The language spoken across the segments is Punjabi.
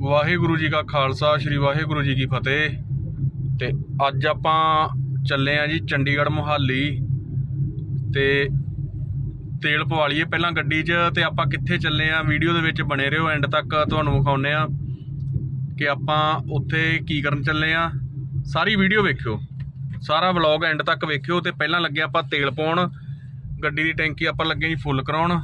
ਵਾਹਿਗੁਰੂ ਜੀ ਕਾ ਖਾਲਸਾ, ਸ੍ਰੀ ਵਾਹਿਗੁਰੂ ਜੀ ਕੀ ਫਤਿਹ। ਤੇ ਅੱਜ ਆਪਾਂ ਚੱਲੇ ਆ ਜੀ ਚੰਡੀਗੜ੍ਹ ਮੁਹਾਲੀ। ਤੇ ਤੇਲ ਪਵਾ ਲਈਏ ਪਹਿਲਾਂ ਗੱਡੀ 'ਚ ਤੇ ਆਪਾਂ ਕਿੱਥੇ ਚੱਲੇ ਆ, ਵੀਡੀਓ ਦੇ ਵਿੱਚ ਬਣੇ ਰਹੋ ਐਂਡ ਤੱਕ ਤੁਹਾਨੂੰ ਵਿਖਾਉਨੇ ਆ ਕਿ ਆਪਾਂ ਉੱਥੇ ਕੀ ਕਰਨ ਚੱਲੇ ਆ। ਸਾਰੀ ਵੀਡੀਓ ਵੇਖਿਓ। ਸਾਰਾ ਵਲੌਗ ਐਂਡ ਤੱਕ ਵੇਖਿਓ ਤੇ ਪਹਿਲਾਂ ਲੱਗੇ ਆਪਾਂ ਤੇਲ ਪਾਉਣ। ਗੱਡੀ ਦੀ ਟੈਂਕੀ ਆਪਾਂ ਲੱਗੇ ਜੀ ਫੁੱਲ ਕਰਾਉਣ।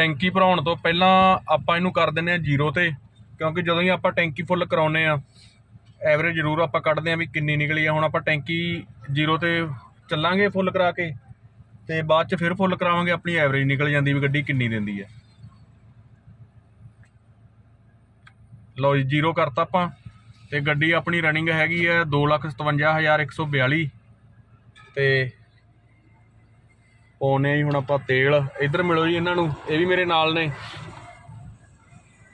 ਟੈਂਕੀ ਭਰਾਉਣ ਤੋਂ ਪਹਿਲਾਂ ਆਪਾਂ ਇਹਨੂੰ ਕਰ ਦਿੰਦੇ ਆ ਜ਼ੀਰੋ ਤੇ, ਕਿਉਂਕਿ ਜਦੋਂ ਹੀ ਆਪਾਂ ਟੈਂਕੀ ਫੁੱਲ ਕਰਾਉਨੇ ਆ ਐਵਰੇਜ ਜ਼ਰੂਰ ਆਪਾਂ ਕੱਢਦੇ ਆ ਵੀ ਕਿੰਨੀ ਨਿਕਲੀ ਆ। ਹੁਣ ਆਪਾਂ ਟੈਂਕੀ ਜ਼ੀਰੋ ਤੇ ਚੱਲਾਂਗੇ ਫੁੱਲ ਕਰਾ ਕੇ ਤੇ ਬਾਅਦ ਚ ਫਿਰ ਫੁੱਲ ਕਰਾਵਾਂਗੇ, ਆਪਣੀ ਐਵਰੇਜ ਨਿਕਲ ਜਾਂਦੀ ਵੀ ਗੱਡੀ ਕਿੰਨੀ ਦਿੰਦੀ ਹੈ ਲਓ ਜੀ, ਜ਼ੀਰੋ ਕਰਤਾ ਆਪਾਂ ਤੇ ਗੱਡੀ ਆਪਣੀ ਰਨਿੰਗ ਹੈਗੀ ਹੈ 257142 ਤੇ ਪਾਉਨੇ ਜੀ, ਹੁਣ ਆਪਾਂ ਤੇਲ। ਇੱਧਰ ਮਿਲੋ ਜੀ ਇਹਨਾਂ ਨੂੰ, ਇਹ ਵੀ ਮੇਰੇ ਨਾਲ ਨੇ।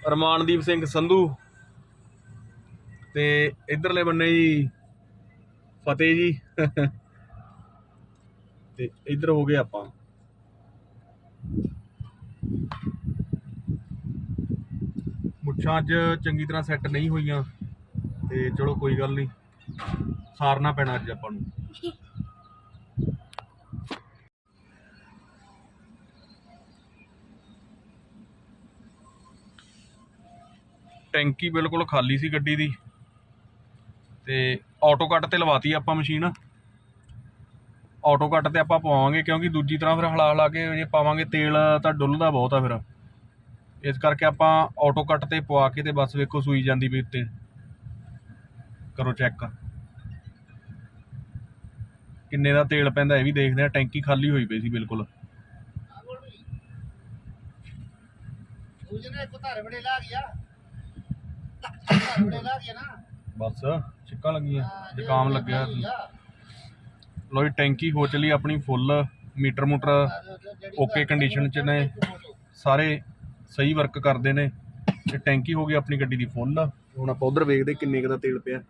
ਰਮਾਨਦੀਪ ਸਿੰਘ ਸੰਧੂ। ਤੇ ਇਧਰਲੇ ਬੰਨੇ ਜੀ, ਫਤਿਹ ਜੀ। ਤੇ ਇੱਧਰ ਹੋ ਗਏ ਆਪਾਂ। ਮੁੱਛਾਂ ਅੱਜ ਚੰਗੀ ਤਰ੍ਹਾਂ ਸੈੱਟ ਨਹੀਂ ਹੋਈਆਂ। ਤੇ ਚਲੋ ਕੋਈ ਗੱਲ ਨਹੀਂ, ਸਾਰਨਾ ਪੈਣਾ ਅੱਜ ਆਪਾਂ ਨੂੰ। ਟੈਂਕੀ ਬਿਲਕੁਲ ਖਾਲੀ ਸੀ ਗੱਡੀ ਦੀ। ਤੇ ਆਟੋ ਕੱਟ ਤੇ ਲਵਾਤੀ ਆਪਾਂ ਮਸ਼ੀਨ। ਆਟੋ ਕੱਟ ਤੇ ਆਪਾਂ ਪਾਵਾਂਗੇ ਕਿਉਂਕਿ ਦੂਜੀ ਤਰ੍ਹਾਂ ਫਿਰ ਹਲਾ ਹਲਾ ਕੇ ਜੇ ਪਾਵਾਂਗੇ, ਤੇਲ ਤਾਂ ਡੁੱਲਦਾ ਬਹੁਤ ਆ ਫਿਰ। ਇਸ ਕਰਕੇ ਆਪਾਂ ਆਟੋ ਕੱਟ ਤੇ ਪਵਾ ਕੇ ਤੇ ਬਸ ਵੇਖੋ ਸੂਈ ਜਾਂਦੀ ਵੀ ਉੱਤੇ। ਕਰੋ ਚੈੱਕ ਕਿੰਨੇ ਦਾ ਤੇਲ ਪੈਂਦਾ ਇਹ ਵੀ ਦੇਖਦੇ ਆ, ਟੈਂਕੀ ਖਾਲੀ ਹੋਈ ਪਈ ਸੀ ਬਿਲਕੁਲ। ਦੂਜੇ ਨੇ ਧਾਰ ਬੜੇ ਲਾ ਗਿਆ ਬਸ ਛਿੱਕਾਂ ਲੱਗੀਆਂ ਜ਼ੁਕਾਮ ਲੱਗਿਆ ਲੋ ਜੀ ਟੈਂਕੀ ਹੋ ਚਲੀ ਆਪਣੀ full meter motor okay condition ਚ ਨੇ। ਸਾਰੇ ਸਹੀ ਵਰਕ ਕਰਦੇ ਨੇ। ਤੇ ਟੈਂਕੀ ਹੋ ਗਈ ਆਪਣੀ ਗੱਡੀ ਦੀ ਫੁੱਲ। ਹੁਣ ਆਪਾਂ ਉਧਰ ਵੇਖਦੇ ਕਿੰਨੇ ਕੁ ਦਾ ਤੇਲ ਪਿਆ।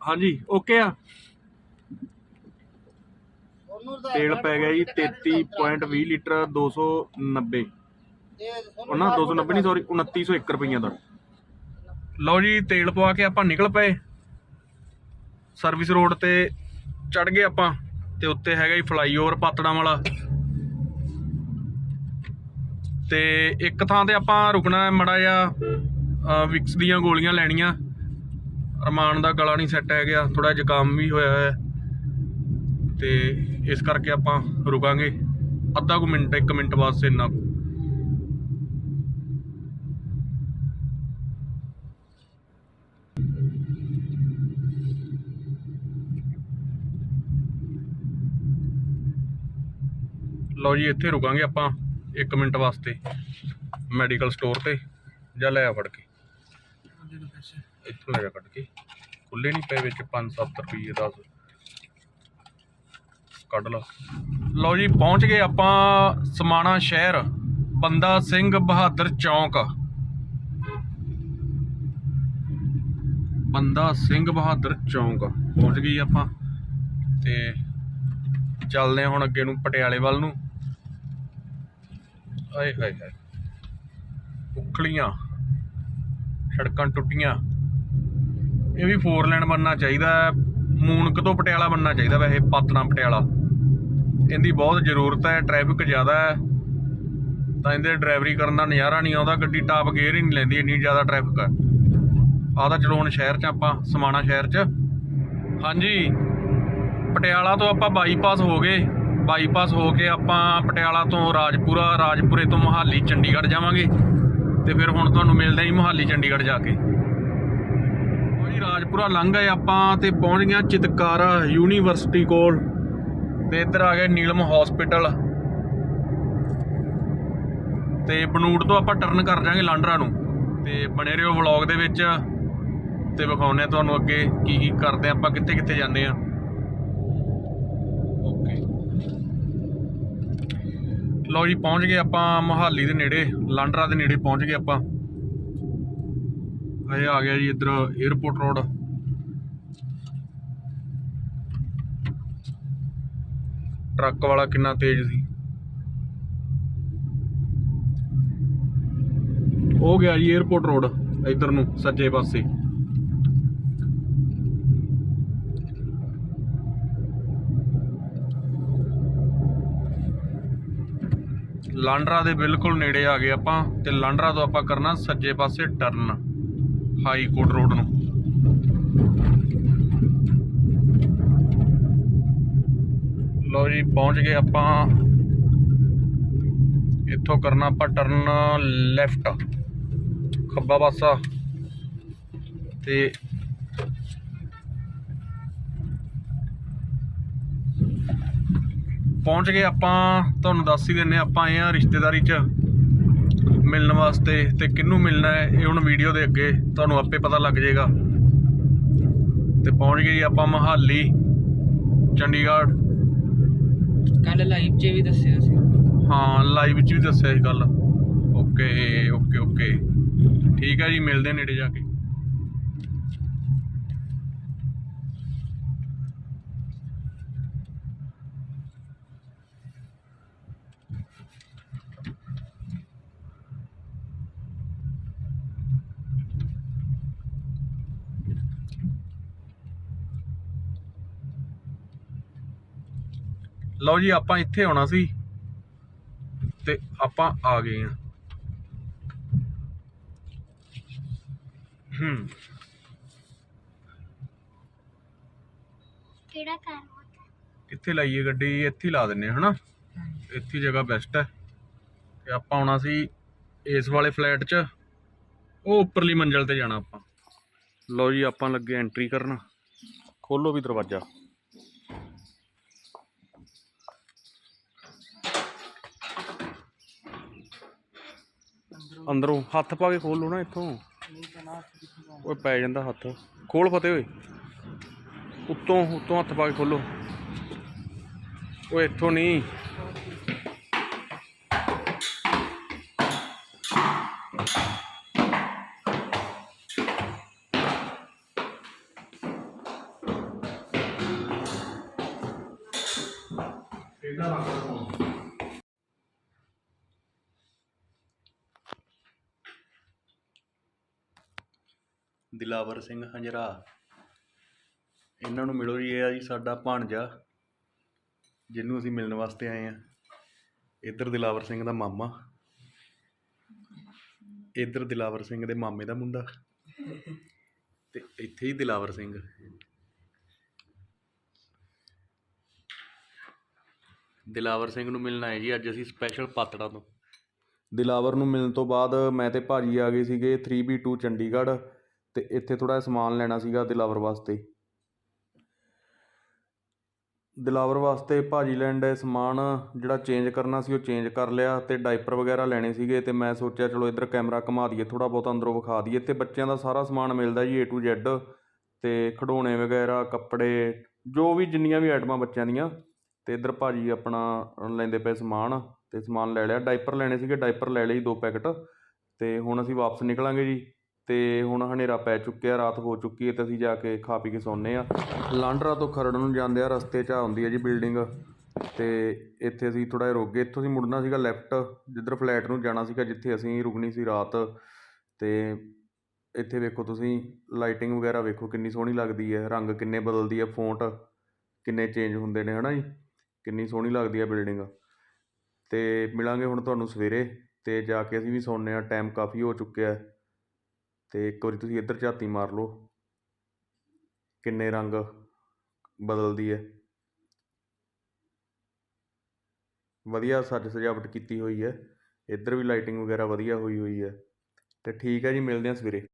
ਹਾਂਜੀ ਓਕੇ ਆ। ਤੇਲ ਪੈ ਗਿਆ ਜੀ 33.20 ਲੀਟਰ 290 ਉਹਨਾਂ 290 ਨਹੀਂ ਸੌਰੀ 2901 ਰੁਪਈਆ ਦਾ। ਲਓ ਜੀ, ਤੇਲ ਪਵਾ ਕੇ ਆਪਾਂ ਨਿਕਲ ਪਏ। ਸਰਵਿਸ ਰੋਡ ਤੇ ਚੜ ਗਏ ਆਪਾਂ, ਤੇ ਉੱਤੇ ਹੈਗਾ ਜੀ ਫਲਾਈਓਵਰ ਪਾਤੜਾਂ ਵਾਲਾ। ਤੇ ਇੱਕ ਥਾਂ ਤੇ ਆਪਾਂ ਰੁਕਣਾ ਮੜਾ ਜਾ ਵਿਕਸ ਦੀਆਂ ਗੋਲੀਆਂ ਲੈਣੀਆਂ। ਅਰਮਾਨ ਦਾ ਗਲਾ ਨਹੀਂ ਸੈੱਟ ਹੈ ਗਿਆ ਥੋੜਾ ਜ਼ੁਕਾਮ ਵੀ ਹੋਇਆ ਹੋਇਆ ਹੈ। ਤੇ ਇਸ ਕਰਕੇ ਆਪਾਂ ਰੁਕਾਂਗੇ। ਅੱਧਾ ਕੁ ਮਿੰਟ 1 ਮਿੰਟ ਵਾਸਤੇ ਇੰਨਾ ਲਓ ਜੀ, ਇੱਥੇ ਰੁਕਾਂਗੇ ਆਪਾਂ 1 ਮਿੰਟ ਵਾਸਤੇ ਮੈਡੀਕਲ ਸਟੋਰ ਤੇ ਜਾਂ ਲੈ ਆ ਫੜ ਕੇ। ਇੱਥੋਂ ਲੈ ਜਾ ਕੱਢ ਕੇ। ਖੁੱਲੇ ਨਹੀਂ ਪਏ ਵਿੱਚ 5-7 ਰੁਪਏ 10 ਕੱਢ ਲਾ ਲਓ ਜੀ, ਪਹੁੰਚ ਗਏ ਆਪਾਂ ਸਮਾਣਾ ਸ਼ਹਿਰ, ਬੰਦਾ ਸਿੰਘ ਬਹਾਦਰ ਚੌਂਕ। ਬੰਦਾ ਸਿੰਘ ਬਹਾਦਰ ਚੌਂਕ। ਪਹੁੰਚ ਗਈ ਆਪਾਂ ਤੇ ਚੱਲਦੇ ਹਾਂ ਹੁਣ ਅੱਗੇ ਨੂੰ ਪਟਿਆਲੇ ਵੱਲ ਨੂੰ। ਆਏ ਹਾਏ ਹਾਏ। ਉਖਲੀਆਂ, ਸੜਕਾਂ ਟੁੱਟੀਆਂ। ਇਹ ਵੀ ਫੋਰ ਲਾਈਨ ਬਣਨਾ ਚਾਹੀਦਾ ਹੈ। ਮੂਨਕ ਤੋਂ ਪਟਿਆਲਾ ਬਣਨਾ ਚਾਹੀਦਾ ਵੈਸੇ, ਪਾਤਣਾ ਪਟਿਆਲਾ। ਇਹਦੀ ਬਹੁਤ ਜ਼ਰੂਰਤ ਹੈ ਟ੍ਰੈਫਿਕ ਜ਼ਿਆਦਾ ਹੈ। ਤਾਂ ਇਹਦੇ ਡਰਾਈਵਰੀ ਕਰਨ ਦਾ ਨਜ਼ਾਰਾ ਨਹੀਂ ਆਉਂਦਾ, ਗੱਡੀ ਟਾਪ ਗੇਅਰ ਹੀ ਨਹੀਂ ਲੈਂਦੀ, ਇੰਨੀ ਜ਼ਿਆਦਾ ਟ੍ਰੈਫਿਕ ਹੈ। ਆਹ ਤਾਂ ਚਲੋ ਸ਼ਹਿਰ 'ਚ ਆਪਾਂ, ਸਮਾਣਾ ਸ਼ਹਿਰ 'ਚ। ਹਾਂਜੀ, ਪਟਿਆਲਾ ਤੋਂ ਆਪਾਂ ਬਾਈਪਾਸ ਹੋ ਗਏ। ਬਾਈਪਾਸ ਹੋ ਕੇ ਆਪਾਂ ਪਟਿਆਲਾ ਤੋਂ ਰਾਜਪੁਰਾ, ਰਾਜਪੁਰੇ ਤੋਂ ਮੁਹਾਲੀ, ਚੰਡੀਗੜ੍ਹ ਜਾਵਾਂਗੇ ਤੇ ਫਿਰ ਹੁਣ ਤੁਹਾਨੂੰ ਮਿਲਦੇ ਹਾਂ ਜੀ ਮੁਹਾਲੀ, ਚੰਡੀਗੜ੍ਹ ਜਾ ਕੇ। ਲਓ ਜੀ, ਰਾਜਪੁਰਾ ਲੰਘ ਗਏ ਆਪਾਂ ਤੇ ਪਹੁੰਚ ਗਏ ਹਾਂ ਚਿਤਕਾਰਾ ਯੂਨੀਵਰਸਿਟੀ ਕੋਲ ਤੇ ਇੱਧਰ ਆ ਗਏ ਨੀਲਮ ਹਸਪੀਟਲ ਤੇ ਬਨੂੜ ਤੋਂ ਆਪਾਂ ਟਰਨ ਕਰ ਜਾਾਂਗੇ ਲਾਂਡਰਾ ਨੂੰ। ਤੇ ਬਣੇ ਰਹੋ ਵਲੌਗ ਦੇ ਵਿੱਚ ਤੇ ਵਿਖਾਉਂਦੇ ਆ ਤੁਹਾਨੂੰ ਅੱਗੇ ਕੀ ਕੀ ਕਰਦੇ ਆ ਆਪਾਂ ਕਿੱਥੇ ਕਿੱਥੇ ਜਾਂਦੇ ਆ ਓਕੇ ਲਓ ਜੀ, ਪਹੁੰਚ ਗਏ ਆਪਾਂ ਮੋਹਾਲੀ ਦੇ ਨੇੜੇ, ਲਾਂਡਰਾ ਦੇ ਨੇੜੇ ਪਹੁੰਚ ਗਏ ਆਪਾਂ। ਇਹ ਆ ਗਿਆ ਜੀ ਇੱਧਰ 에어ਪੋਰਟ ਰੋਡ ਟਰੱਕ ਵਾਲਾ ਕਿੰਨਾ ਤੇਜ਼ ਸੀ। ਉਹ ਗਿਆ ਜੀ 에어ਪੋਰਟ ਰੋਡ ਇੱਧਰ ਨੂੰ, ਸੱਜੇ ਪਾਸੇ। ਲਾਂਡਰਾ ਦੇ ਬਿਲਕੁਲ ਨੇੜੇ ਆ ਗਏ ਆਪਾਂ ਤੇ ਲਾਂਡਰਾ ਤੋਂ ਆਪਾਂ ਕਰਨਾ ਸੱਜੇ ਪਾਸੇ ਟਰਨ, ਹਾਈ ਕੋਰਟ ਰੋਡ ਨੂੰ। ਲਓ ਜੀ, ਪਹੁੰਚ ਗਏ ਆਪਾਂ। ਇੱਥੋਂ ਕਰਨਾ ਆਪਾਂ ਟਰਨ ਲੈਫਟ, ਖੱਬਾ ਪਾਸਾ। ਤੇ ਪਹੁੰਚ ਗਏ ਆਪਾਂ ਤੁਹਾਨੂੰ ਦੱਸ ਹੀ ਦਿੰਨੇ ਆਪਾਂ ਆਏ ਆ ਰਿਸ਼ਤੇਦਾਰੀ 'ਚ ਮਿਲਣ ਵਾਸਤੇ ਤੇ ਕਿਹਨੂੰ ਮਿਲਣਾ ਹੈ ਇਹ ਹੁਣ ਵੀਡੀਓ ਦੇ ਅੱਗੇ ਤੁਹਾਨੂੰ ਆਪੇ ਪਤਾ ਲੱਗ ਜਾਏਗਾ। ਤੇ ਪਹੁੰਚ ਗਏ ਆਪਾਂ ਮਹਾਲੀ ਚੰਡੀਗੜ੍ਹ। ਕੱਲ ਲਾਈਵ 'ਚ ਵੀ ਦੱਸਿਆ ਸੀ। ਹਾਂ ਲਾਈਵ ਵਿੱਚ ਵੀ ਦੱਸਿਆ ਸੀ ਗੱਲ ਓਕੇ ਓਕੇ ਓਕੇ ਠੀਕ ਹੈ ਜੀ ਮਿਲਦੇ ਨੇੜੇ ਜਾ ਕੇ। ਲਓ ਜੀ ਆਪਾਂ ਇੱਥੇ ਆਉਣਾ ਸੀ। ਤੇ ਆਪਾਂ ਆ ਗਏ ਆ ਹੂੰ। ਕਿਹੜਾ ਹੁੰਦਾ ਕਿੱਥੇ ਲਾਈਏ ਗੱਡੀ ਇੱਥੇ ਹੀ ਲਾ ਦਿੰਨੇ ਹਨਾ? ਇੱਥੇ ਹੀ ਜਗ੍ਹਾ ਬੈਸਟ ਹੈ। ਤੇ ਆਪਾਂ ਆਉਣਾ ਸੀ ਇਸ ਵਾਲੇ ਫਲੈਟ 'ਚ। ਉਹ ਉੱਪਰਲੀ ਮੰਜ਼ਲ ਤੇ ਜਾਣਾ ਆਪਾਂ। ਲਓ ਜੀ ਆਪਾਂ ਲੱਗੇ ਐਂਟਰੀ ਕਰਨ। ਖੋਲੋ ਵੀ ਦਰਵਾਜ਼ਾ। ਅੰਦਰੋਂ ਹੱਥ ਪਾ ਕੇ ਖੋਲ ਲਓ ਨਾ ਇੱਥੋਂ। ਓਏ ਪੈ ਜਾਂਦਾ ਹੱਥ। ਖੋਲ ਫਤੇ ਓਏ। ਉੱਤੋਂ ਉੱਤੋਂ ਹੱਥ ਪਾ ਕੇ ਖੋਲੋ ਓਏ ਇੱਥੋਂ ਨਹੀਂ ਦਿਲਾਵਰ ਸਿੰਘ ਹੰਜਰਾ। ਇਹਨਾਂ ਨੂੰ ਮਿਲੋ ਜੀ, ਇਹ ਆ ਜੀ ਸਾਡਾ ਭਾਣਜਾ, ਜਿਹਨੂੰ ਅਸੀਂ ਮਿਲਣ ਵਾਸਤੇ ਆਏ ਆ। ਇੱਧਰ ਦਿਲਾਵਰ ਸਿੰਘ ਦਾ ਮਾਮਾ, ਇੱਧਰ ਦਿਲਾਵਰ ਸਿੰਘ ਦੇ ਮਾਮੇ ਦਾ ਮੁੰਡਾ ਤੇ ਇੱਥੇ ਹੀ ਦਿਲਾਵਰ ਸਿੰਘ। ਦਿਲਾਵਰ ਸਿੰਘ ਨੂੰ ਮਿਲਣ ਆਏ ਜੀ, ਅੱਜ ਅਸੀਂ ਸਪੈਸ਼ਲ ਪਾਤੜਾ ਤੋਂ। ਦਿਲਾਵਰ ਨੂੰ ਮਿਲਣ ਤੋਂ ਬਾਅਦ ਮੈਂ ਤੇ ਭਾਜੀ ਆ ਗਏ ਸੀਗੇ 3B2 ਚੰਡੀਗੜ੍ਹ। ਅਤੇ ਇੱਥੇ ਥੋੜਾ ਸਮਾਨ ਲੈਣਾ ਸੀਗਾ ਦਿਲਾਵਰ ਵਾਸਤੇ। ਦਿਲਾਵਰ ਵਾਸਤੇ ਭਾਜੀ ਲੈਣ ਦਾ ਸਮਾਨ ਜਿਹੜਾ ਚੇਂਜ ਕਰਨਾ ਸੀ ਉਹ ਚੇਂਜ ਕਰ ਲਿਆ ਅਤੇ ਡਾਈਪਰ ਵਗੈਰਾ ਲੈਣੇ ਸੀਗੇ ਅਤੇ ਮੈਂ ਸੋਚਿਆ ਚਲੋ ਇੱਧਰ ਕੈਮਰਾ ਘੁਮਾ ਦਈਏ, ਥੋੜ੍ਹਾ ਬਹੁਤ ਅੰਦਰੋਂ ਵਿਖਾ ਦਈਏ ਤੇ ਬੱਚਿਆਂ ਦਾ ਸਾਰਾ ਸਮਾਨ ਮਿਲਦਾ ਜੀ A to Z ਅਤੇ ਖਿਡੌਣੇ ਵਗੈਰਾ, ਕੱਪੜੇ, ਜੋ ਵੀ ਜਿੰਨੀਆਂ ਵੀ ਆਈਟਮਾਂ ਬੱਚਿਆਂ ਦੀਆਂ ਅਤੇ ਇੱਧਰ ਭਾਜੀ ਆਪਣਾ ਲੈਂਦੇ ਪਏ ਸਮਾਨ ਅਤੇ ਸਮਾਨ ਲੈ ਲਿਆ। ਡਾਈਪਰ ਲੈਣੇ ਸੀਗੇ ਡਾਈਪਰ ਲੈ ਲਈ ਦੋ ਪੈਕਟ ਅਤੇ ਹੁਣ ਅਸੀਂ ਵਾਪਸ ਨਿਕਲਾਂਗੇ ਜੀ। ਤੇ ਹੁਣ ਹਨੇਰਾ ਪੈ ਚੁੱਕਿਆ, ਰਾਤ ਹੋ ਚੁੱਕੀ ਹੈ ਤੇ ਅਸੀਂ ਜਾ ਕੇ ਖਾ ਪੀ ਕੇ ਸੌਂਦੇ ਆ ਲਾਂਡਰਾ ਤੋਂ ਖਰੜ ਨੂੰ ਜਾਂਦੇ ਆ, ਰਸਤੇ 'ਚ ਆਉਂਦੀ ਹੈ ਜੀ ਬਿਲਡਿੰਗ ਤੇ ਇੱਥੇ ਅਸੀਂ ਥੋੜਾ ਜਿਹਾ ਰੁਕ ਗਏ। ਇੱਥੋਂ ਅਸੀਂ ਮੁੜਨਾ ਸੀਗਾ ਲੈਫਟ ਜਿੱਧਰ ਫਲੈਟ ਨੂੰ ਜਾਣਾ ਸੀਗਾ, ਜਿੱਥੇ ਅਸੀਂ ਰੁਕਣੀ ਸੀ ਰਾਤ। ਤੇ ਇੱਥੇ ਵੇਖੋ ਤੁਸੀਂ ਲਾਈਟਿੰਗ ਵਗੈਰਾ ਵੇਖੋ ਕਿੰਨੀ ਸੋਹਣੀ ਲੱਗਦੀ ਹੈ। ਰੰਗ ਕਿੰਨੇ ਬਦਲਦੀ ਹੈ ਫੌਂਟ ਕਿੰਨੇ ਚੇਂਜ ਹੁੰਦੇ ਨੇ, ਹਨਾ ਜੀ? ਕਿੰਨੀ ਸੋਹਣੀ ਲੱਗਦੀ ਹੈ ਬਿਲਡਿੰਗ ਤੇ ਮਿਲਾਂਗੇ ਹੁਣ ਤੁਹਾਨੂੰ ਸਵੇਰੇ ਤੇ ਜਾ ਕੇ ਅਸੀਂ ਵੀ ਸੌਂਦੇ ਆ ਟਾਈਮ ਕਾਫੀ ਹੋ ਚੁੱਕਿਆ ਹੈ। ਅਤੇ ਇੱਕ ਵਾਰੀ ਤੁਸੀਂ ਇੱਧਰ ਝਾਤੀ ਮਾਰ ਲਓ। ਕਿੰਨੇ ਰੰਗ ਬਦਲਦੀ ਹੈ। ਵਧੀਆ ਸੱਜ ਸਜਾਵਟ ਕੀਤੀ ਹੋਈ ਹੈ। ਇੱਧਰ ਵੀ ਲਾਈਟਿੰਗ ਵਗੈਰਾ ਵਧੀਆ ਹੋਈ ਹੋਈ ਹੈ। ਤੇ ਠੀਕ ਹੈ ਜੀ, ਮਿਲਦੇ ਹਾਂ ਸਵੇਰੇ।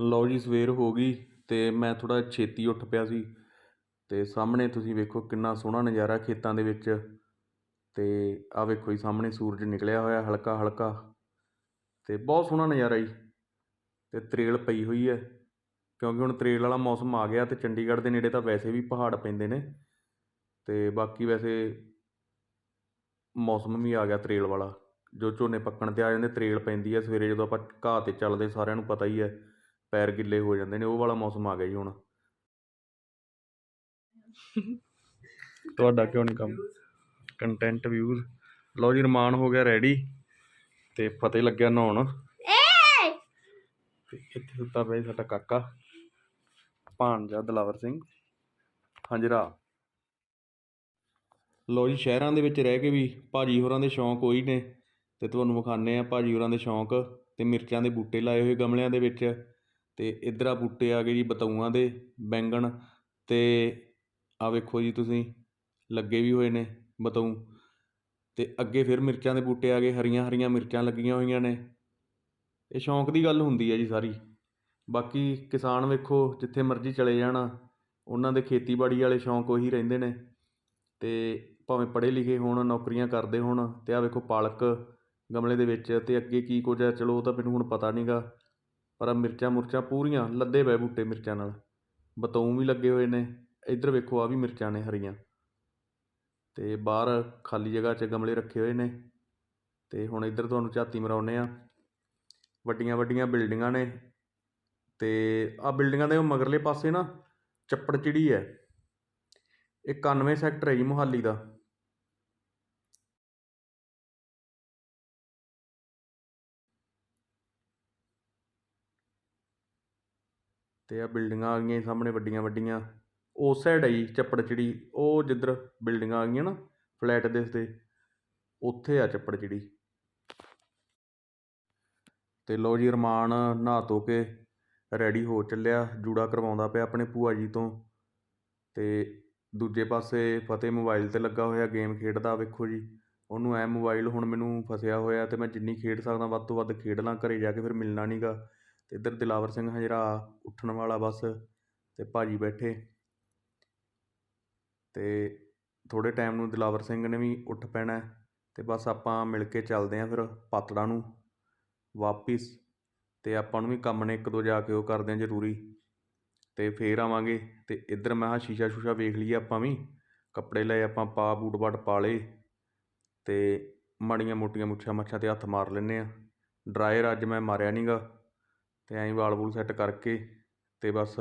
ਲਓ ਜੀ, ਸਵੇਰ ਹੋ ਗਈ ਤੇ ਮੈਂ ਥੋੜਾ ਛੇਤੀ ਉੱਠ ਪਿਆ ਸੀ। ਤੇ ਸਾਹਮਣੇ ਤੁਸੀਂ ਵੇਖੋ ਕਿੰਨਾ ਸੋਹਣਾ ਨਜ਼ਾਰਾ ਖੇਤਾਂ ਦੇ ਵਿੱਚ। ਤੇ ਆ ਵੇਖੋ ਜੀ, ਸਾਹਮਣੇ ਸੂਰਜ ਨਿਕਲਿਆ ਹੋਇਆ ਹਲਕਾ ਹਲਕਾ ਅਤੇ ਬਹੁਤ ਸੋਹਣਾ ਨਜ਼ਾਰਾ ਜੀ। ਅਤੇ ਤਰੇਲ ਪਈ ਹੋਈ ਹੈ। ਕਿਉਂਕਿ ਹੁਣ ਤਰੇਲ ਵਾਲਾ ਮੌਸਮ ਆ ਗਿਆ ਅਤੇ ਚੰਡੀਗੜ੍ਹ ਦੇ ਨੇੜੇ ਤਾਂ ਵੈਸੇ ਵੀ ਪਹਾੜ ਪੈਂਦੇ ਨੇ। ਅਤੇ ਬਾਕੀ ਵੈਸੇ ਮੌਸਮ ਵੀ ਆ ਗਿਆ ਤਰੇਲ ਵਾਲਾ। ਜੋ ਝੋਨੇ ਪੱਕਣ ਤੇ ਆ ਜਾਂਦੇ, ਤਰੇਲ ਪੈਂਦੀ ਹੈ। ਸਵੇਰੇ ਜਦੋਂ ਆਪਾਂ ਘਾਹ ਤੇ ਚੱਲਦੇ, ਸਾਰਿਆਂ ਨੂੰ ਪਤਾ ਹੀ ਹੈ, ਪੈਰ ਗਿੱਲੇ ਹੋ ਜਾਂਦੇ ਨੇ। ਉਹ ਵਾਲਾ ਮੌਸਮ ਆ ਗਿਆ ਜੀ ਹੁਣ। ਤੁਹਾਡਾ ਕਿਉਂ ਨਹੀਂ ਕੰਮ? ਕੰਟੈਂਟ ਵਿਊਜ਼ ਲਓ ਜੀ, ਰਮਾਨ ਹੋ ਗਿਆ ਰੈਡੀ ਤੇ ਫਤਿਹ ਲੱਗਿਆ ਨਹਾਉਣ। ਤੇ ਇੱਥੇ ਸੁੱਤਾ ਪਿਆ ਜੀ ਸਾਡਾ ਕਾਕਾ ਭਾਣਜਾ ਦਲਾਵਰ ਸਿੰਘ। ਹੰਜਰਾ ਲੋ ਜੀ ਸ਼ਹਿਰਾਂ ਦੇ ਵਿੱਚ ਰਹਿ ਕੇ ਵੀ ਭਾਜੀ ਹੋਰਾਂ ਦੇ ਸ਼ੌਂਕ ਉਹੀ ਨੇ। ਤੇ ਤੁਹਾਨੂੰ ਵਿਖਾਣੇ ਆ ਭਾਜੀ ਹੋਰਾਂ ਦੇ ਸ਼ੌਂਕ ਤੇ ਮਿਰਚਾਂ ਦੇ ਬੂਟੇ ਲਾਏ ਹੋਏ ਗਮਲਿਆਂ ਦੇ ਵਿੱਚ। ਤੇ ਇੱਧਰ ਆ ਬੂਟੇ ਆ ਗਏ ਜੀ ਬਤਊਆਂ ਦੇ ਬੈਂਗਣ। ਤੇ ਆ ਵੇਖੋ ਜੀ ਤੁਸੀਂ ਲੱਗੇ ਵੀ ਹੋਏ ਨੇ ਬਤਊ। ਅਤੇ ਅੱਗੇ ਫਿਰ ਮਿਰਚਾਂ ਦੇ ਬੂਟੇ ਆ ਗਏ, ਹਰੀਆਂ ਹਰੀਆਂ ਮਿਰਚਾਂ ਲੱਗੀਆਂ ਹੋਈਆਂ ਨੇ। ਇਹ ਸ਼ੌਂਕ ਦੀ ਗੱਲ ਹੁੰਦੀ ਹੈ ਜੀ ਸਾਰੀ। ਬਾਕੀ ਕਿਸਾਨ ਵੇਖੋ, ਜਿੱਥੇ ਮਰਜ਼ੀ ਚਲੇ ਜਾਣ, ਉਹਨਾਂ ਦੇ ਖੇਤੀਬਾੜੀ ਵਾਲੇ ਸ਼ੌਂਕ ਉਹੀ ਰਹਿੰਦੇ ਨੇ। ਅਤੇ ਭਾਵੇਂ ਪੜ੍ਹੇ ਲਿਖੇ ਹੋਣ, ਨੌਕਰੀਆਂ ਕਰਦੇ ਹੋਣ ਅਤੇ ਆਹ ਵੇਖੋ ਪਾਲਕ ਗਮਲੇ ਦੇ ਵਿੱਚ ਅਤੇ ਅੱਗੇ ਕੀ ਕੁਝ ਹੈ ਚਲੋ ਉਹ ਤਾਂ ਮੈਨੂੰ ਹੁਣ ਪਤਾ ਨਹੀਂ ਗਾ ਪਰ ਆਹ ਮਿਰਚਾਂ ਮੁਰਚਾਂ ਪੂਰੀਆਂ, ਲੱਦੇ ਪਏ ਬੂਟੇ ਮਿਰਚਾਂ ਨਾਲ। ਬਤਊਂ ਵੀ ਲੱਗੇ ਹੋਏ ਨੇ। ਇੱਧਰ ਵੇਖੋ, ਆਹ ਵੀ ਮਿਰਚਾਂ ਨੇ ਹਰੀਆਂ। ਅਤੇ ਬਾਹਰ ਖਾਲੀ ਜਗ੍ਹਾ 'ਚ ਗਮਲੇ ਰੱਖੇ ਹੋਏ ਨੇ ਅਤੇ ਹੁਣ ਇੱਧਰ ਤੁਹਾਨੂੰ ਝਾਤੀ ਮਰਾਉਂਦੇ ਹਾਂ। ਵੱਡੀਆਂ ਵੱਡੀਆਂ ਬਿਲਡਿੰਗਾਂ ਨੇ ਅਤੇ ਆਹ ਬਿਲਡਿੰਗਾਂ ਦੇ ਮਗਰਲੇ ਪਾਸੇ ਨਾ ਚੱਪੜ ਚਿੜੀ ਹੈ। ਇਕਾਨਵੇਂ ਸੈਕਟਰ ਹੈ ਜੀ ਮੋਹਾਲੀ ਦਾ। ਅਤੇ ਆਹ ਬਿਲਡਿੰਗਾਂ ਆ ਗਈਆਂ ਸਾਹਮਣੇ ਵੱਡੀਆਂ ਵੱਡੀਆਂ। ਉਸ ਸਾਈਡ ਹੈ ਜੀ, ਚੱਪੜ ਉਹ ਜਿੱਧਰ ਬਿਲਡਿੰਗਾਂ ਆ ਗਈਆਂ ਨਾ ਫਲੈਟ ਦਿਸਦੇ ਉੱਥੇ ਆ ਚੱਪੜਚਿੜੀ ਤੇ ਲੋ ਜੀ, ਰਮਾਨ ਨਹਾ ਧੋ ਕੇ ਰੈਡੀ ਹੋ ਚੱਲਿਆ, ਜੂੜਾ ਕਰਵਾਉਂਦਾ ਪਿਆ ਆਪਣੇ ਭੂਆ ਜੀ ਤੋਂ। ਤੇ ਦੂਜੇ ਪਾਸੇ ਫਤਿਹ ਮੋਬਾਈਲ ਤੇ ਲੱਗਾ ਹੋਇਆ ਗੇਮ ਖੇਡਦਾ, ਵੇਖੋ ਜੀ। ਉਹਨੂੰ ਐ ਮੋਬਾਈਲ ਹੁਣ ਮੈਨੂੰ ਫਸਿਆ ਹੋਇਆ ਤੇ ਮੈਂ ਜਿੰਨੀ ਖੇਡ ਸਕਦਾ, ਵੱਧ ਤੋਂ ਵੱਧ ਖੇਡ ਲਾਂ, ਘਰੇ ਜਾ ਕੇ ਫਿਰ ਮਿਲਣਾ ਨਹੀਂਗਾ ਤੇ ਇੱਧਰ ਦਿਲਾਵਰ ਸਿੰਘ ਹਜਰਾ ਉੱਠਣ ਵਾਲਾ ਬਸ, ਤੇ ਭਾਜੀ ਬੈਠੇ। ਅਤੇ ਥੋੜ੍ਹੇ ਟਾਈਮ ਨੂੰ ਦਿਲਾਵਰ ਸਿੰਘ ਨੇ ਵੀ ਉੱਠ ਪੈਣਾ ਅਤੇ ਬਸ ਆਪਾਂ ਮਿਲ ਕੇ ਚੱਲਦੇ ਹਾਂ ਫਿਰ ਪਾਤੜਾਂ ਨੂੰ ਵਾਪਿਸ ਅਤੇ ਆਪਾਂ ਨੂੰ ਵੀ ਕੰਮ ਨੇ ਇੱਕ ਦੋ ਜਾ ਕੇ ਉਹ ਕਰਦੇ ਹਾਂ ਜ਼ਰੂਰੀ ਅਤੇ ਫਿਰ ਆਵਾਂਗੇ ਅਤੇ ਇੱਧਰ ਮੈਂ ਕਿਹਾ ਸ਼ੀਸ਼ਾ ਸ਼ੂਸ਼ਾ ਵੇਖ ਲਈਏ ਆਪਾਂ ਵੀ, ਕੱਪੜੇ ਲਏ ਆਪਾਂ, ਪਾ, ਬੂਟ ਬਾਟ ਪਾ ਲਏ ਅਤੇ ਮਾੜੀਆਂ ਮੋਟੀਆਂ ਮੁੱਛਾਂ ਮੱਛਾਂ ਤੇ ਹੱਥ ਮਾਰ ਲੈਂਦੇ ਹਾਂ। ਡਰਾਇਰ ਅੱਜ ਮੈਂ ਮਾਰਿਆ ਨਹੀਂ ਗਾ ਅਤੇ ਐਂ ਵਾਲ ਵੂਲ ਸੈੱਟ ਕਰਕੇ ਅਤੇ ਬਸ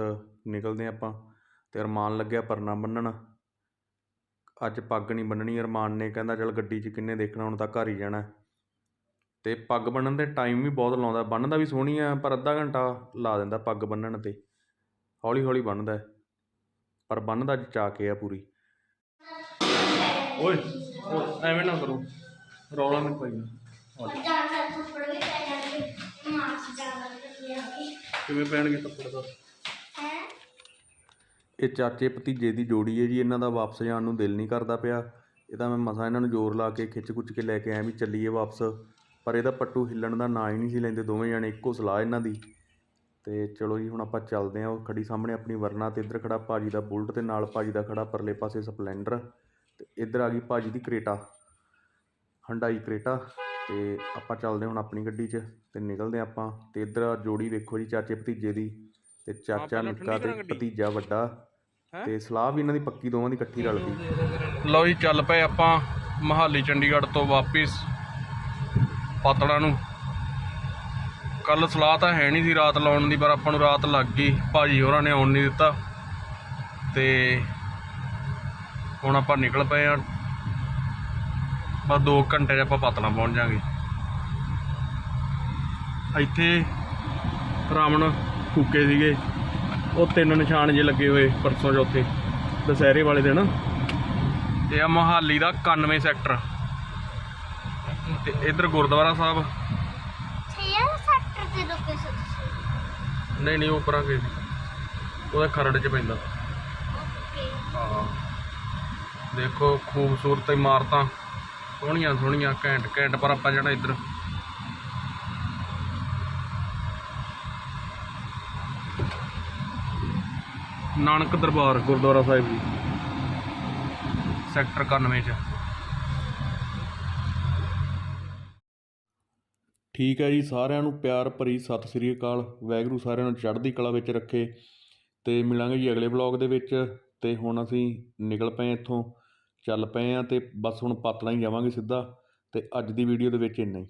ਨਿਕਲਦੇ ਹਾਂ ਆਪਾਂ ਅਤੇ ਅਰਮਾਨ ਲੱਗਿਆ ਪਰਨਾ ਬੰਨਣ। ਅੱਜ ਪੱਗ ਨਹੀਂ ਬੰਨਣੀ ਅਰਮਾਨ ਨੇ ਕਹਿੰਦਾ ਚਲ ਗੱਡੀ 'ਚ ਕਿੰਨੇ ਦੇਖਣਾ ਹੁਣ ਤਾਂ ਘਰ ਹੀ ਜਾਣਾ। ਤੇ ਪੱਗ ਬੰਨਣ ਦੇ ਟਾਈਮ ਵੀ ਬਹੁਤ ਲਾਉਂਦਾ ਬੰਨਦਾ ਵੀ ਸੋਹਣੀ ਆ ਪਰ ਅੱਧਾ ਘੰਟਾ ਲਾ ਦਿੰਦਾ ਪੱਗ ਬੰਨਣ ਤੇ। ਹੌਲੀ ਹੌਲੀ ਬੰਨਦਾ। ਪਰ ਬੰਨਦਾ ਅੱਜ ਚਾ ਕੇ ਆ ਪੂਰੀ। ਓਏ ਐਵੇਂ ਨਾ ਕਰੋ ਰੌਲਾ ਮੈਨੂੰ ਪਾਈ ਕਿਵੇਂ ਪੈਣਗੇ ਕੱਪੜੇ ਦਾ ਇਹ ਚਾਚੇ ਭਤੀਜੇ ਦੀ ਜੋੜੀ ਹੈ ਜੀ ਇਹਨਾਂ ਦਾ ਵਾਪਸ ਜਾਣ ਨੂੰ ਦਿਲ ਨਹੀਂ ਕਰਦਾ ਪਿਆ। ਇਹ ਤਾਂ ਮੈਂ ਮਸਾਂ ਇਹਨਾਂ ਨੂੰ ਜ਼ੋਰ ਲਾ ਕੇ ਖਿੱਚ ਖੁੱਚ ਕੇ ਲੈ ਕੇ ਆਇਆ ਵੀ ਚੱਲੀਏ ਵਾਪਸ। ਪਰ ਇਹਦਾ ਪੱਟੂ ਹਿੱਲਣ ਦਾ ਨਾਂ ਹੀ ਨਹੀਂ ਸੀ ਲੈਂਦੇ ਦੋਵੇਂ ਜਾਣੇ ਇੱਕੋ ਸਲਾਹ ਇਹਨਾਂ ਦੀ। ਤੇ ਚਲੋ ਜੀ ਹੁਣ ਆਪਾਂ ਚੱਲਦੇ ਹਾਂ ਉਹ ਖੜੀ ਸਾਹਮਣੇ ਆਪਣੀ ਵਰਨਾ ਤੇ ਇੱਧਰ ਖੜਾ ਭਾਜੀ ਦਾ ਬੁਲਟ ਤੇ ਨਾਲ ਭਾਜੀ ਦਾ ਖੜਾ ਪਰਲੇ ਪਾਸੇ ਸਪਲੈਂਡਰ। ਤੇ ਇੱਧਰ ਆ ਗਈ ਭਾਜੀ ਦੀ ਕਰੇਟਾ ਹੰਡਾਈ ਕਰੇਟਾ। ਤੇ ਆਪਾਂ ਚੱਲਦੇ ਹੁਣ ਆਪਣੀ ਗੱਡੀ 'ਚ ਤੇ ਨਿਕਲਦੇ ਆਪਾਂ। ਤੇ ਇੱਧਰ ਆ ਜੋੜੀ ਵੇਖੋ ਜੀ ਚਾਚੇ ਭਤੀਜੇ ਦੀ। ਤੇ ਚਾਚਾ ਨਿੱਕਾ ਤੇ? ਭਤੀਜਾ ਵੱਡਾ? ਤੇ ਸਲਾਹ ਵੀ ਇਹਨਾਂ ਦੀ ਪੱਕੀ ਦੋਵਾਂ ਦੀ ਇਕੱਠੀ ਰਲ ਗਈ ਲਓ ਜੀ ਚੱਲ ਪਏ ਆਪਾਂ ਮਹਾਲੀ ਚੰਡੀਗੜ੍ਹ ਤੋਂ ਵਾਪਿਸ ਪਾਤੜਾ ਨੂੰ। ਕੱਲ ਸਲਾਹ ਤਾਂ ਹੈ ਨਹੀਂ ਸੀ ਰਾਤ ਲਾਉਣ ਦੀ ਪਰ ਆਪਾਂ ਨੂੰ ਰਾਤ ਲੱਗ ਗਈ। ਭਾਜੀ ਹੋਰਾਂ ਨੇ ਆਉਣ ਨਹੀਂ ਦਿੱਤਾ। ਤੇ ਹੁਣ ਆਪਾਂ ਨਿਕਲ ਪਏ ਆ ਬਸ 2 ਘੰਟੇ 'ਚ ਆਪਾਂ ਪਾਤੜਾ ਪਹੁੰਚ ਜਾਾਂਗੇ ਇੱਥੇ ਰਾਵਣ ਫੂਕੇ ਸੀਗੇ। ਉਹ ਤਿੰਨ ਨਿਸ਼ਾਨ ਜੇ ਲੱਗੇ ਹੋਏ ਪਰਸੋਂ ਚੌਥੇ ਦੁਸਹਿਰੇ ਵਾਲੇ ਦਿਨ। ਤੇ ਆ ਮੋਹਾਲੀ ਦਾ 91 ਸੈਕਟਰ। ਤੇ ਇਧਰ ਗੁਰਦੁਆਰਾ ਸਾਹਿਬ। ਨਹੀਂ ਨਹੀਂ ਉਹ ਪਰਾਂ ਗਏ ਉਹਦਾ ਖਰੜ ਚ ਪੈਂਦਾ। ਹਾਂ। ਦੇਖੋ ਖੂਬਸੂਰਤ ਇਮਾਰਤਾਂ ਸੋਹਣੀਆਂ ਸੋਹਣੀਆਂ ਘੈਂਟ ਘੈਂਟ ਪਰ ਆਪਾਂ ਜਿਹੜਾ ਇੱਧਰ ਨਾਨਕ ਦਰਬਾਰ, ਗੁਰਦੁਆਰਾ ਸਾਹਿਬ ਜੀ। ਸੈਕਟਰ 91 ਚ। ਠੀਕ ਹੈ ਜੀ, ਸਾਰਿਆਂ ਨੂੰ ਪਿਆਰ ਭਰੀ ਸਤਿ ਸ੍ਰੀ ਅਕਾਲ। ਵੈਗਰੂ ਸਾਰਿਆਂ ਨੂੰ ਚੜ੍ਹਦੀ ਕਲਾ ਵਿੱਚ ਰੱਖੇ। ਤੇ ਮਿਲਾਂਗੇ ਜੀ ਅਗਲੇ ਵਲੌਗ ਦੇ ਵਿੱਚ। ਤੇ ਹੁਣ ਅਸੀਂ ਨਿਕਲ ਪਏ ਇੱਥੋਂ। ਚੱਲ ਪਏ ਆ ਤੇ ਬਸ ਹੁਣ ਪਤਲਾ ਹੀ ਜਾਵਾਂਗੇ ਸਿੱਧਾ। ਤੇ ਅੱਜ ਦੀ ਵੀਡੀਓ ਦੇ ਵਿੱਚ ਇੰਨਾ ਹੀ।